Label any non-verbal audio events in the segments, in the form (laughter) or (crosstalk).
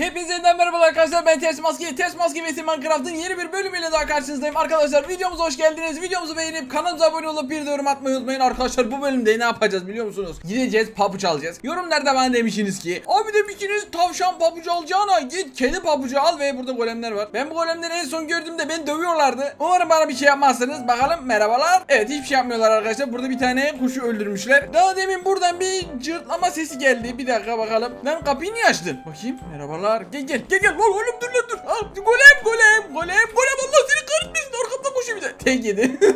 Hepinize yeniden merhabalar arkadaşlar ben Ters Maske. Ters Maske ve Minecraft'ın yeni bir bölümüyle daha karşınızdayım. Arkadaşlar videomuza hoş geldiniz. Videomuzu beğenip kanalımıza abone olup bir de yorum atmayı unutmayın. Arkadaşlar bu bölümde ne yapacağız biliyor musunuz? Gideceğiz pabuç alacağız. Yorumlarda bana demişsiniz ki Abi demişsiniz tavşan pabucu alacağına git kedi pabucu al ve burada golemler var. Ben bu golemleri en son gördüğümde beni dövüyorlardı. Umarım bana bir şey yapmazsınız. Bakalım merhabalar. Evet hiçbir şey yapmıyorlar arkadaşlar. Burada bir tane kuşu öldürmüşler. Daha demin buradan bir cırtlama sesi geldi. Bir dakika bakalım. Lan kapıyı niye açtın? Bakayım merhabalar Gel gel gel gel. Lan oğlum dur lan dur. Al, Golem golem golem. Golem Allah seni kahretmesin. Arkamda koşuyor bir de Tek yedi. (laughs)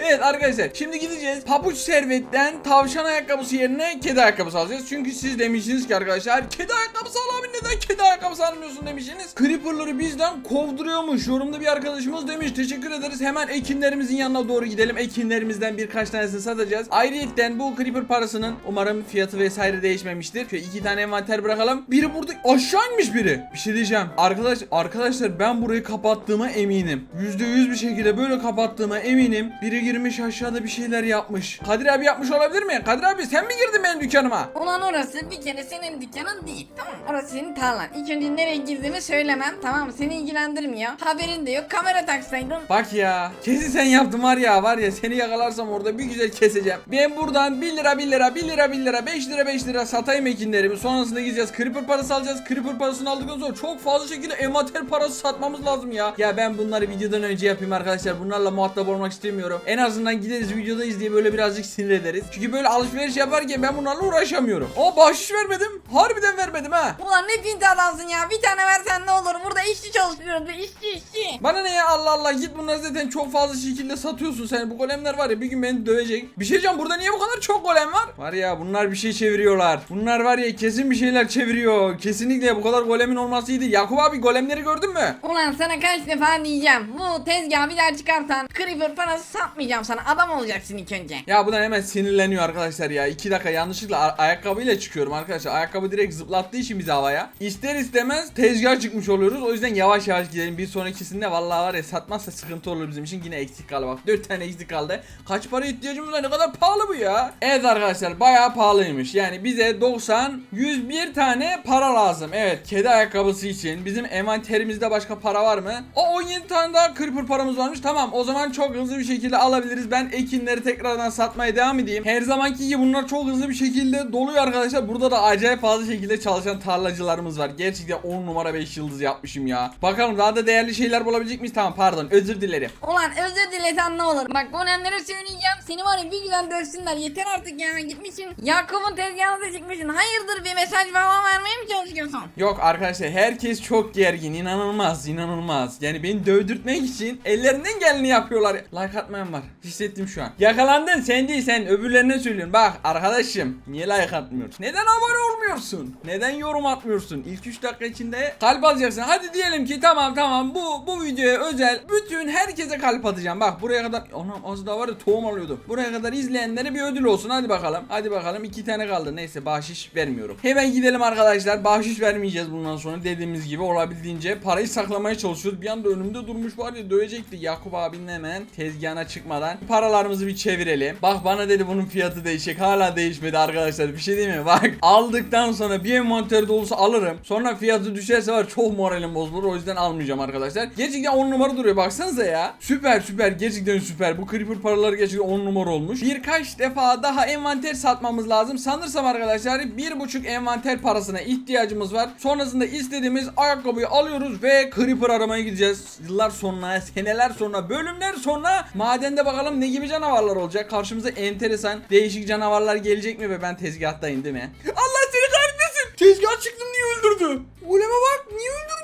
Evet arkadaşlar şimdi gideceğiz. Pabuç servetten tavşan ayakkabısı yerine kedi ayakkabısı alacağız. Çünkü siz demişsiniz ki arkadaşlar Kedi ayakkabısı al abi neden kedi ayakkabısı almıyorsun demişsiniz. Creeper'ları bizden kovduruyormuş. Yorumda bir arkadaşımız demiş teşekkür ederiz. Hemen ekinlerimizin yanına doğru gidelim. Ekinlerimizden birkaç tanesini satacağız. Ayrıyetten bu Creeper parasının umarım fiyatı vesaire değişmemiştir. Şöyle iki tane envanter bırakalım. Biri burada aşağı inmiş biri. Bir şey diyeceğim. Arkadaş, arkadaşlar ben burayı kapattığıma eminim %100 bir şekilde böyle kapattığıma eminim Biri girmiş aşağıda bir şeyler yapmış Kadir abi yapmış olabilir mi? Kadir abi sen mi girdin benim dükkanıma? Ulan orası bir kere senin dükkanın değil. Tamam mı? Orası senin tarlan. İlk önce nereye girdiğimi söylemem. Tamam mı? Seni ilgilendirmiyor. Haberin de yok. Kamera taksaydın. Bak ya kesin sen yaptın var ya var ya seni yakalarsam orada bir güzel keseceğim. Ben buradan 1 lira 1 lira 1 lira 1 lira 5 lira 5 lira satayım ekinlerimi. Sonrasında gideceğiz creeper parası alacağız. Creeper parasını aldıktan sonra çok fazla şekilde emater parası satmamız lazım ya. Ya ben bunları videodan önce yapayım arkadaşlar. Bunlarla muhatap olmak istemiyorum. En azından gideriz videodayız diye böyle birazcık sinir ederiz. Çünkü böyle alışveriş yaparken ben bunlarla uğraşamıyorum. Aa bahşiş vermedim. Harbiden vermedim ha. Ulan ne pinti adamsın ya. Bir tane versen ne olur. Burada işçi çalışıyoruz. be, İşçi işçi. Bana ne ya Allah Allah git bunları zaten çok fazla şekilde satıyorsun sen. Bu golemler var ya bir gün beni dövecek. Bir şey diyeceğim burada niye bu kadar çok golem var? Var ya bunlar bir şey çeviriyorlar. Bunlar var ya kesin bir şeyler çeviriyor. Kesinlikle bu kadar golemin olması iyiydi. Yakup abi golemleri gördün mü? Ulan sana kaç defa diyeceğim. Bu tezgahı bir daha çıkartan Creeper parası satmayacağım sana. Adam olacaksın ilk önce. Ya buna hemen sinirleniyor arkadaşlar ya. 2 dakika yanlışlıkla ayakkabıyla çıkıyorum arkadaşlar. Ayakkabı direkt zıplattığı için bizi havaya. İster istemez tezgah çıkmış oluyoruz. O yüzden yavaş yavaş gidelim. Bir sonrakisinde vallahi var ya satmazsa sıkıntı olur bizim için. Yine eksik kaldı bak. 4 tane eksik kaldı. Kaç para ihtiyacımız var? Ne kadar pahalı bu ya? Evet arkadaşlar bayağı pahalıymış. Yani bize 90 101 tane para lazım. Evet kedi ayakkabısı için. Bizim envanterimizde başka para var mı? O 17 tane daha creeper paramız varmış. Tamam o zaman çok hızlı bir şekilde alabiliriz. Ben ekinleri tekrardan satmaya devam edeyim. Her zamanki gibi bunlar çok hızlı bir şekilde doluyor arkadaşlar. Burada da acayip fazla şekilde çalışan tarlacılarımız var. Gerçekten 10 numara 5 yıldız yapmışım ya. Bakalım daha da değerli şeyler bulabilecek miyiz? Tamam pardon özür dilerim. Ulan özür dilesen ne olur. Bak golemlere söyleyeceğim. Seni var ya bir güzel dövsünler. Yeter artık ya. Gitmişsin. Yakup'un tezgahına çıkmışsın. Hayırdır bir mesaj falan vermeye mi çalışıyorsun? Yok arkadaşlar herkes çok gergin inanılmaz inanılmaz yani beni dövdürtmek için ellerinden geleni yapıyorlar. Like atmayan var. Hissettim şu an. Yakalandın sen değil sen. Öbürlerine söylüyorsun bak arkadaşım niye like atmıyorsun? Neden abone olmuyorsun? Neden yorum atmıyorsun? İlk 3 dakika içinde kalp alacaksın. Hadi diyelim ki tamam tamam. Bu bu videoya özel bütün herkese kalp atacağım. Bak buraya kadar anam az daha var ya tohum alıyordum. Buraya kadar izleyenlere bir ödül olsun. Hadi bakalım. Hadi bakalım. İki tane kaldı. Neyse bahşiş vermiyorum. Hemen gidelim arkadaşlar. Bahşiş vermeyeceğiz bundan sonra. Dediğimiz gibi olabildiğince parayı saklamaya çalışıyoruz. Bir anda önümde durmuş var ya dövecekti Yakup abinin hemen tezgahına çıkmadan. Paralarımızı bir çevirelim. Bak bana dedi bunun fiyatı değişecek. Hala değişmedi arkadaşlar. Bir şey değil mi? Bak aldıktan sonra bir envanter dolusu alırım. Sonra fiyatı düşerse var çok moralim bozulur. O yüzden almayacağım arkadaşlar. Gerçekten 10 numara duruyor. Baksanıza ya. Süper süper. Gerçekten süper. Bu creeper paraları gerçekten 10 numara olmuş. Birkaç defa daha envanter satmamız lazım. Sanırsam arkadaşlar bir buçuk envanter parasına ihtiyacımız var. Sonrasında istediğimiz ayakkabıyı alıyoruz ve creeper aramaya gideceğiz. Yıllar sonra seneler sonra bölümler sonra madende bakalım ne gibi canavarlar olacak. Karşımıza enteresan değişik canavarlar gelecek mi? Ve ben tezgahtayım değil mi? Allah seni kahretmesin! Tezgah çıktım diye öldürdü? Uleme bak niye öldürdün lan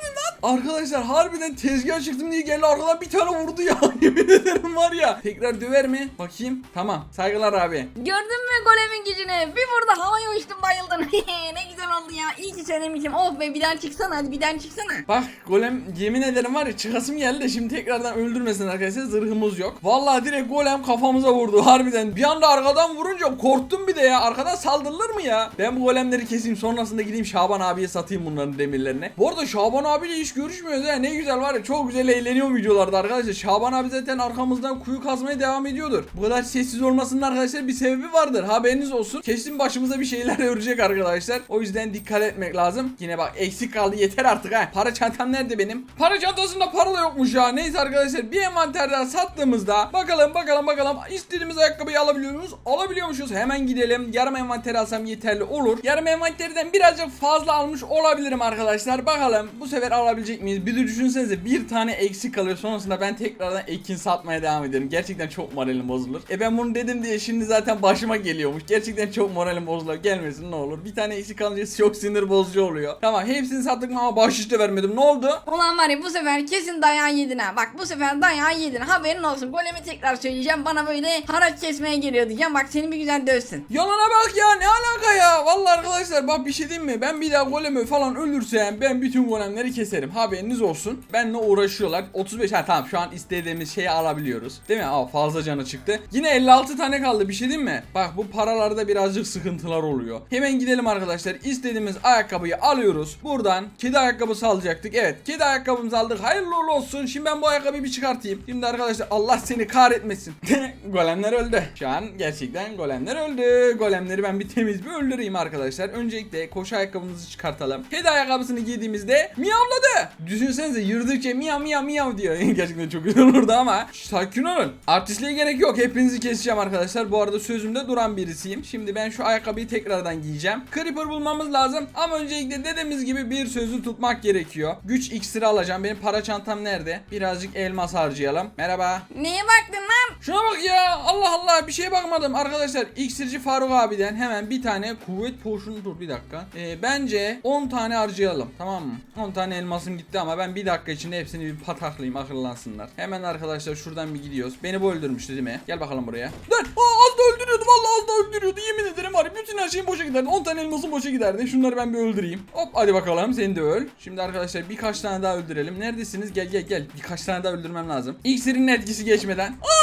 Arkadaşlar harbiden tezgah çıktım diye geldi arkadan bir tane vurdu ya (laughs) yemin ederim var ya Tekrar döver mi? Bakayım tamam saygılar abi Gördün mü golemin gücünü? Bir burada havaya uçtum bayıldın. (laughs) ne güzel oldu ya. İyi ki söylemişim. Oh be bir daha çıksana hadi bir daha çıksana. Bak golem yemin ederim var ya çıkasım geldi de şimdi tekrardan öldürmesin arkadaşlar zırhımız yok. Vallahi direkt golem kafamıza vurdu harbiden. Bir anda arkadan vurunca korktum bir de ya. Arkadan saldırılır mı ya? Ben bu golemleri keseyim sonrasında gideyim Şaban abiye satayım bunların demirlerini. Bu arada Şaban abiyle iş görüşmüyoruz ya. Ne güzel var ya. Çok güzel eğleniyor videolarda arkadaşlar. Şaban abi zaten arkamızdan kuyu kazmaya devam ediyordur. Bu kadar sessiz olmasının arkadaşlar bir sebebi vardır. Haberiniz olsun. Kesin başımıza bir şeyler (laughs) örecek arkadaşlar. O yüzden dikkat etmek lazım. Yine bak eksik kaldı yeter artık ha. Para çantam nerede benim? Para çantasında para da yokmuş ya. Neyse arkadaşlar bir envanterden sattığımızda bakalım bakalım bakalım istediğimiz ayakkabıyı alabiliyor muyuz? Alabiliyormuşuz. Hemen gidelim. Yarım envanter alsam yeterli olur. Yarım envanterden birazcık fazla almış olabilirim arkadaşlar. Bakalım bu sefer alabilecek miyiz? Bir düşünsenize bir tane eksik kalıyor. Sonrasında ben tekrardan ekin satmaya devam ederim. Gerçekten çok moralim bozulur. E ben bunu dedim diye şimdi zaten başıma geliyormuş. Gerçekten çok moralim bozulur. Gelmesin ne olur. Bir tane eksik kalınca çok sinir bozucu oluyor. Tamam hepsini sattık mı ama bahşiş de vermedim. Ne oldu? Ulan var ya bu sefer kesin dayağı yedin ha. Bak bu sefer dayağı yedin. Haberin olsun. Golemi tekrar söyleyeceğim. Bana böyle haraç kesmeye geliyor diyeceğim. Bak seni bir güzel dövsün. Yalana bak ya ne alaka ya Vallahi arkadaşlar bak bir şey diyeyim mi ben bir daha golemi falan ölürsem ben bütün golemleri keserim haberiniz olsun. Benle uğraşıyorlar. 35 ha tamam şu an istediğimiz şeyi alabiliyoruz. Değil mi? Aa, fazla canı çıktı. Yine 56 tane kaldı bir şey diyeyim mi? Bak bu paralarda birazcık sıkıntılar oluyor. Hemen gidelim arkadaşlar. İstediğimiz ayakkabıyı alıyoruz. Buradan kedi ayakkabısı alacaktık. Evet kedi ayakkabımızı aldık. Hayırlı uğurlu olsun. Şimdi ben bu ayakkabıyı bir çıkartayım. Şimdi arkadaşlar Allah seni kahretmesin. (laughs) Golemler öldü. Şu an gerçekten golemler öldü. Golemleri ben bir temiz bir öldüreyim arkadaşlar. Öncelikle koşu ayakkabımızı çıkartalım. Kedi ayakkabısını giydiğimizde miyavladı Düşünsenize yürüdükçe miyav miyav miyav diyor. (laughs) Gerçekten çok güzel olurdu ama. Sakin olun Artistliğe gerek yok. Hepinizi keseceğim arkadaşlar. Bu arada sözümde duran birisiyim. Şimdi ben şu ayakkabıyı tekrardan giyeceğim. Creeper bulmamız lazım Ama öncelikle dediğimiz gibi bir sözü tutmak gerekiyor. Güç iksiri alacağım. Benim para çantam nerede? Birazcık elmas harcayalım. Merhaba. Neye baktın lan? Şuna bak ya Allah Allah bir şeye bakmadım. Arkadaşlar iksirci Faruk abiden hemen bir tane kuvvet poşunu dur bir dakika. Ee, bence 10 tane harcayalım tamam mı? 10 tane elmasım gitti ama ben bir dakika içinde hepsini bir pataklayayım akıllansınlar. Hemen arkadaşlar şuradan bir gidiyoruz. Beni bu öldürmüştü değil mi? Gel bakalım buraya. Dur Aa, az da öldürüyordu vallahi az da öldürüyordu. Yemin ederim var bütün her şeyim boşa giderdi. 10 tane elmasım boşa giderdi. Şunları ben bir öldüreyim. Hop hadi bakalım seni de öl. Şimdi arkadaşlar birkaç tane daha öldürelim. Neredesiniz? Gel gel gel. Birkaç tane daha öldürmem lazım. İksirin etkisi geçmeden. Aa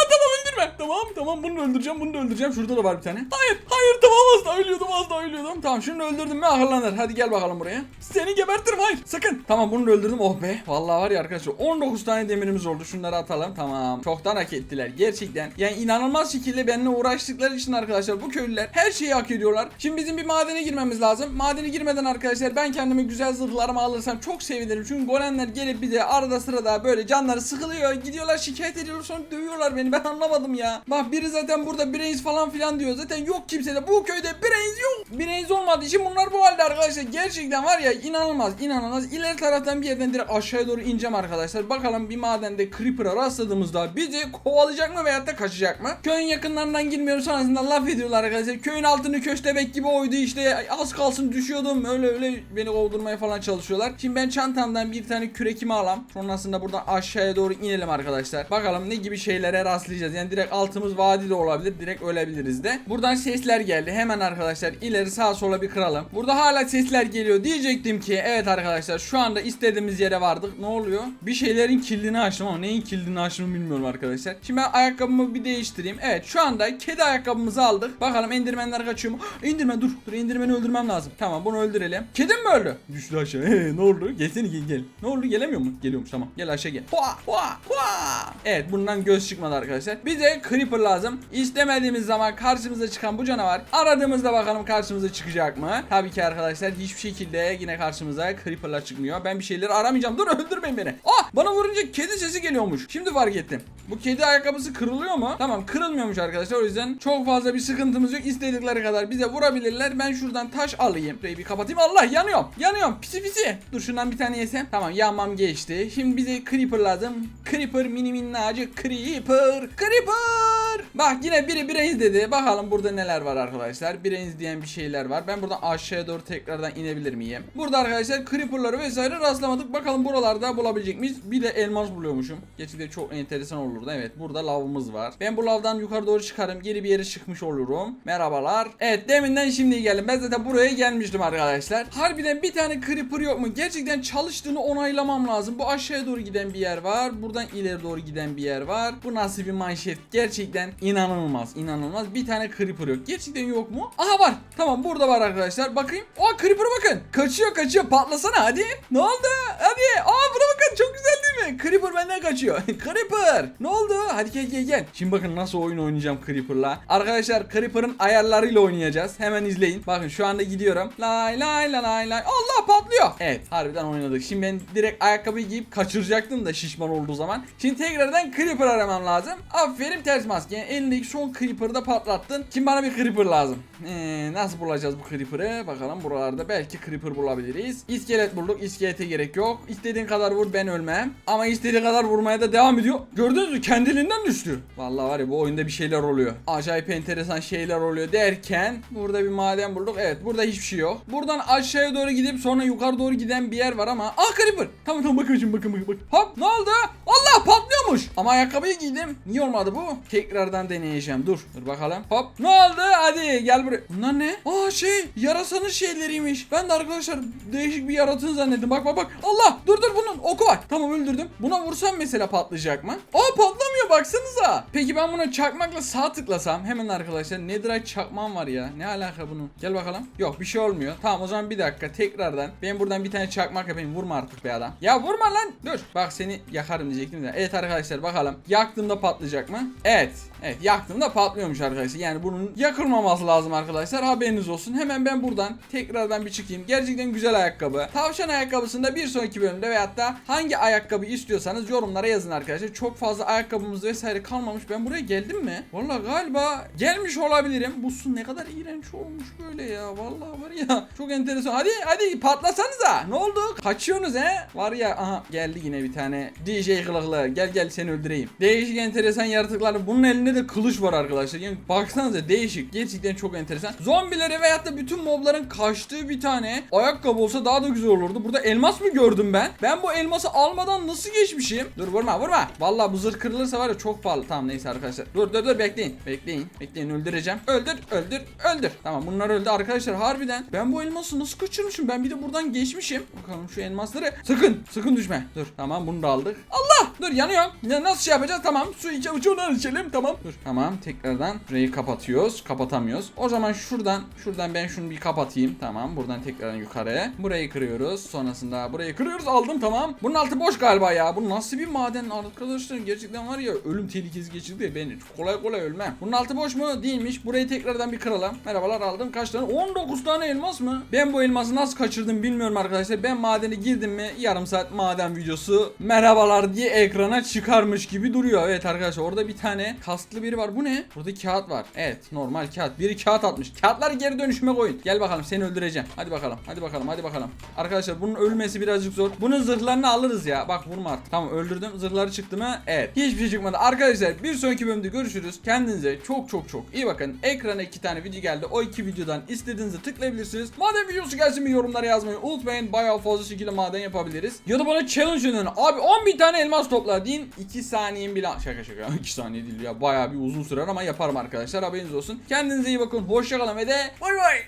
öldürme tamam tamam. Bunu öldüreceğim bunu da öldüreceğim. Şurada da var bir tane. Hayır hayır. Tamam az daha ölüyordum az daha ölüyordum. Tamam şunu öldürdüm mü akıllanır hadi gel bakalım buraya. Seni gebertirim hayır. Sakın. Tamam bunu öldürdüm. Oh be. Vallahi var ya arkadaşlar 19 tane demirimiz oldu. Şunları atalım. Tamam. Çoktan hak ettiler gerçekten. Yani inanılmaz şekilde benimle uğraştıkları için arkadaşlar bu köylüler her şeyi hak ediyorlar. Şimdi bizim bir madene girmemiz lazım. Madene girmeden arkadaşlar ben kendime güzel zırhlarımı alırsam çok sevinirim. Çünkü golemler gelip bir de arada sırada böyle canları sıkılıyor. Gidiyorlar şikayet ediyorlar sonra dövüyorlar beni. Ben anlamadım ya. Bak biri zaten burada brains falan filan diyor. Zaten yok kimsede bu köyde brains yok. Brains olmadığı için bunlar bu halde arkadaşlar. Gerçekten var ya inanılmaz inanılmaz. İleri taraftan bir yerden direkt aşağıya doğru ineceğim arkadaşlar. Bakalım bir madende creeper'a rastladığımızda bizi kovalayacak mı veyahut da kaçacak mı? Köyün yakınlarından girmiyoruz. Sonrasında laf ediyorlar arkadaşlar. Köyün altını köstebek gibi oydu işte. Az kalsın düşüyordum. Öyle öyle beni kovdurmaya falan çalışıyorlar. Şimdi ben çantamdan bir tane kürekimi alam. Sonrasında buradan aşağıya doğru inelim arkadaşlar. Bakalım ne gibi şeylere rastlayacağız. Yani direkt altımız vadi de olabilir direkt ölebiliriz de. Buradan sesler geldi. Hemen arkadaşlar ileri sağa sola bir kıralım. Burada hala sesler geliyor. Diyecektim ki evet arkadaşlar şu anda istediğimiz yere vardık. Ne oluyor? Bir şeylerin kilidini açtım ama neyin kilidini açtım bilmiyorum arkadaşlar. Şimdi ben ayakkabımı bir değiştireyim. Evet şu anda kedi ayakkabımızı aldık. Bakalım endirmenler kaçıyor mu? (gasps) Endirmen dur dur endirmeni öldürmem lazım. Tamam bunu öldürelim. Kedim mi öldü? Düştü aşağı. (laughs) Ne oldu? Gelsene gel gel. Ne oldu? Gelemiyor mu? Geliyormuş tamam. Gel aşağı gel. Hua, hua, hua. evet bundan göz çıkmadı arkadaşlar. Bize creeper lazım. İstemediğimiz zaman karşımıza çıkan bu canavar aradığımızda bakalım karşımıza çıkacak mı? Tabii ki arkadaşlar hiçbir şekilde yine karşımıza creeperlar çıkmıyor. Ben bir şeyleri aramayacağım. Dur öldürmeyin beni. Ah bana vurunca kedi sesi geliyormuş. Şimdi fark ettim. Bu kedi ayakkabısı kırılıyor mu? Tamam kırılmıyormuş arkadaşlar. O yüzden çok fazla bir sıkıntımız yok. İstedikleri kadar bize vurabilirler. Ben şuradan taş alayım. Şurayı bir kapatayım. Allah yanıyorum. Yanıyorum. Pisi pisi. Dur şundan bir tane yesem. Tamam yanmam geçti. Şimdi bize creeper lazım. Creeper mini minnacık creeper. Creeper Bye. Bak yine biri brains dedi. Bakalım burada neler var arkadaşlar. Brains diyen bir şeyler var. Ben buradan aşağıya doğru tekrardan inebilir miyim? Burada arkadaşlar creeperları vesaire rastlamadık. Bakalım buralarda bulabilecek miyiz? Bir de elmas buluyormuşum. Gerçekten çok enteresan olurdu. Evet burada lavımız var. Ben bu lavdan yukarı doğru çıkarım. Geri bir yere çıkmış olurum. Merhabalar. Evet deminden şimdi geldim. Ben zaten buraya gelmiştim arkadaşlar. Harbiden bir tane creeper yok mu? Gerçekten çalıştığını onaylamam lazım. Bu aşağıya doğru giden bir yer var. Buradan ileri doğru giden bir yer var. Bu nasıl bir manşet? Gerçekten inanılmaz inanılmaz. Bir tane creeper yok. Gerçekten yok mu? Aha var. Tamam burada var arkadaşlar. Bakayım. O creeper bakın. Kaçıyor kaçıyor. Patlasana hadi. Ne oldu? Hadi. Aa buna bakın. Çok güzel? Creeper benden kaçıyor. (laughs) Creeper ne oldu? Hadi gel gel gel. Şimdi bakın nasıl oyun oynayacağım Creeper'la. Arkadaşlar Creeper'ın ayarlarıyla oynayacağız. Hemen izleyin. Bakın şu anda gidiyorum. Lay lay lay lay lay. Allah patlıyor. Evet harbiden oynadık. Şimdi ben direkt ayakkabıyı giyip kaçıracaktım da şişman olduğu zaman. Şimdi tekrardan Creeper aramam lazım. Aferin ters maske. Yani elindeki son Creeper'ı da patlattın. Şimdi bana bir Creeper lazım. Ee, nasıl bulacağız bu Creeper'ı? Bakalım buralarda belki Creeper bulabiliriz. İskelet bulduk. İskelete gerek yok. İstediğin kadar vur ben ölmem. Ama istediği kadar vurmaya da devam ediyor. Gördünüz mü? Kendiliğinden düştü. Vallahi var ya bu oyunda bir şeyler oluyor. Acayip enteresan şeyler oluyor derken burada bir maden bulduk. Evet burada hiçbir şey yok. Buradan aşağıya doğru gidip sonra yukarı doğru giden bir yer var ama. Ah Creeper. Tamam tamam bakın şimdi bakın bakın. bakın. Hop ne oldu? Allah patlıyormuş. Ama ayakkabıyı giydim. Niye olmadı bu? Tekrardan deneyeceğim. Dur. Dur bakalım. Hop. Ne oldu? Hadi gel buraya. Bunlar ne? Aa şey yarasanın şeyleriymiş. Ben de arkadaşlar değişik bir yaratığın zannettim. Bak bak bak. Allah dur dur bunun oku var. Tamam öldürdüm. Buna vursam mesela patlayacak mı? Aa patlamıyor baksanıza. Peki ben buna çakmakla sağ tıklasam hemen arkadaşlar Netherite çakmam var ya. Ne alaka bunun? Gel bakalım. Yok bir şey olmuyor. Tamam o zaman bir dakika tekrardan. Ben buradan bir tane çakmak yapayım. Vurma artık be adam. Ya vurma lan. Dur. Bak seni yakarım diyecektim de. Evet arkadaşlar bakalım. Yaktığımda patlayacak mı? Evet. Evet yaktığımda patlıyormuş arkadaşlar. Yani bunun yakılmaması lazım arkadaşlar. Haberiniz olsun. Hemen ben buradan tekrardan bir çıkayım. Gerçekten güzel ayakkabı. Tavşan ayakkabısında bir sonraki bölümde veyahut da hangi ayakkabı istiyorsanız yorumlara yazın arkadaşlar. Çok fazla ayakkabımız vesaire kalmamış. Ben buraya geldim mi? Vallahi galiba gelmiş olabilirim. Bu su ne kadar iğrenç olmuş böyle ya. Vallahi var ya. (laughs) Çok enteresan. Hadi hadi patlasanıza. Ne oldu? Kaçıyorsunuz he? Var ya aha geldi yine bir tane DJ kılıklı. Gel gel seni öldüreyim. Değişik enteresan yaratıklar. Bunun elinde de kılıç var arkadaşlar. Yani baksanıza değişik. Gerçekten çok enteresan. Zombilere veyahut da bütün mobların kaçtığı bir tane ayakkabı olsa daha da güzel olurdu. Burada elmas mı gördüm ben? Ben bu elması almadan nasıl geçmişim? Dur vurma vurma. Vallahi bu zırh kırılırsa var ya çok pahalı. Tamam neyse arkadaşlar. Dur dur dur bekleyin. Bekleyin. Bekleyin öldüreceğim. Öldür öldür öldür. Tamam bunlar öldü arkadaşlar harbiden. Ben bu elması nasıl kaçırmışım? Ben bir de buradan geçmişim. Bakalım şu elmasları. Sakın sakın düşme. Dur tamam bunu da aldık. Allah dur yanıyor. Ya nasıl şey yapacağız? Tamam su içe ucundan içelim tamam. Dur tamam tekrardan burayı kapatıyoruz. Kapatamıyoruz. O zaman şuradan şuradan ben şunu bir kapatayım. Tamam buradan tekrardan yukarı. Burayı kırıyoruz. Sonrasında burayı kırıyoruz. Aldım tamam. Bunun altı boş galiba ya. Bu nasıl bir maden arkadaşlar? Gerçekten var ya ölüm tehlikesi geçirdi ya ben kolay kolay ölmem. Bunun altı boş mu? Değilmiş. Burayı tekrardan bir kıralım. Merhabalar aldım. Kaç tane? 19 tane elmas mı? Ben bu elması nasıl kaçırdım bilmiyorum arkadaşlar. Ben madene girdim mi yarım saat maden videosu merhabalar diye ekrana çıkarmış gibi duruyor. Evet arkadaşlar orada bir tane kaslı biri var. Bu ne? Burada kağıt var. Evet normal kağıt. Biri kağıt atmış. Kağıtları geri dönüşüme koyun. Gel bakalım seni öldüreceğim. Hadi bakalım. Hadi bakalım. Hadi bakalım. Arkadaşlar bunun ölmesi birazcık zor. Bunun zırhlarını alırız ya. Bak vurma artık. Tamam öldürdüm. Zırhları çıktı mı? Evet. Hiçbir şey çıkmadı. Arkadaşlar bir sonraki bölümde görüşürüz. Kendinize çok çok çok iyi bakın. Ekrana iki tane video geldi. O iki videodan istediğinizi tıklayabilirsiniz. Maden videosu gelsin mi yorumlara yazmayı unutmayın. Bayağı fazla şekilde maden yapabiliriz. Ya da bana challenge önerin. Abi 11 tane elmas topla deyin. 2 saniyem bile şaka şaka. (laughs) 2 saniye değil ya. Bayağı bir uzun sürer ama yaparım arkadaşlar. Haberiniz olsun. Kendinize iyi bakın. Hoşçakalın ve de bay bay.